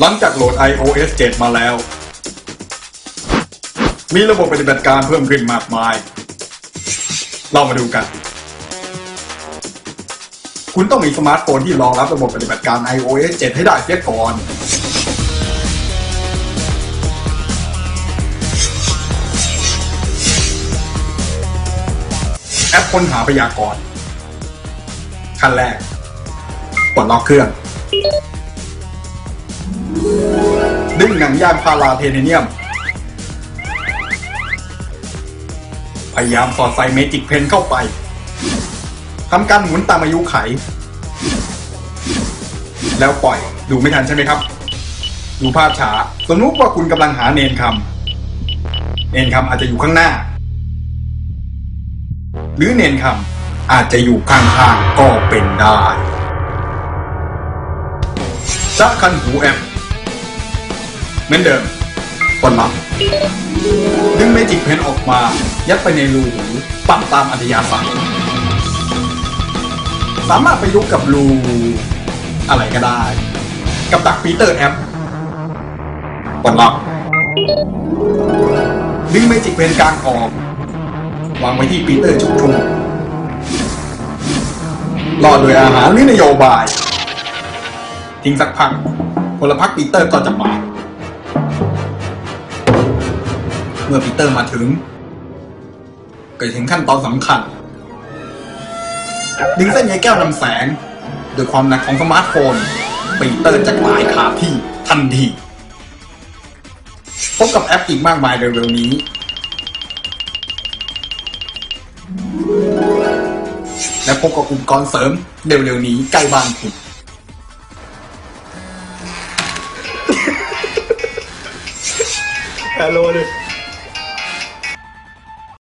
หลังจากโหลด iOS 7 มาแล้ว มีระบบปฏิบัติการเพิ่มขึ้นมากมาย เรามาดูกัน คุณต้องมีสมาร์ทโฟนที่รองรับระบบปฏิบัติการ iOS 7 ให้ได้เสียก่อน แอปค้นหาพยากรณ์ขั้นแรกปลดล็อกเครื่อง ดึงหนังยางพาราเทเทเนียม พยายามสอดใส่เมจิกเพนเข้าไปทำการหมุนตามอายุไข แล้วปล่อยดูไม่ทันใช่ไหมครับ ดูภาพช้าสมมติว่าคุณกำลังหาเนนคำเนนคำอาจจะอยู่ข้างหน้า หรือเนนคำอาจจะอยู่ข้างๆก็เป็นได้จะคันหูแอป เหมือนเดิมกดล็อกดึงเมจิกเพนออกมา ยัดไปในรูหูปรับตามอัธยาศัยสามารถไปยุกกับรูอะไรก็ได้ กับดักปีเตอร์แอปกดล็อกดึงเมจิกเพนกลางออกวางไว้ที่ปีเตอร์ชุกชุมรอโดยอาหารหรือนโยบาย ทิ้งสักพักพลพรรคปีเตอร์ก็จะมา เมื่อปีเตอร์มาถึง ก็ถึงขั้นตอนสำคัญ ดึงเส้นใยแก้วนำแสง โดยความหนักของสมาร์ทโฟน ปีเตอร์จะกลายขาที่ทันที พบกับแอปอีกมากมายเร็วๆนี้ และพบกับอุปกรณ์เสริมเร็วๆนี้ใกล้บ้านคุณฮัลโหลเลย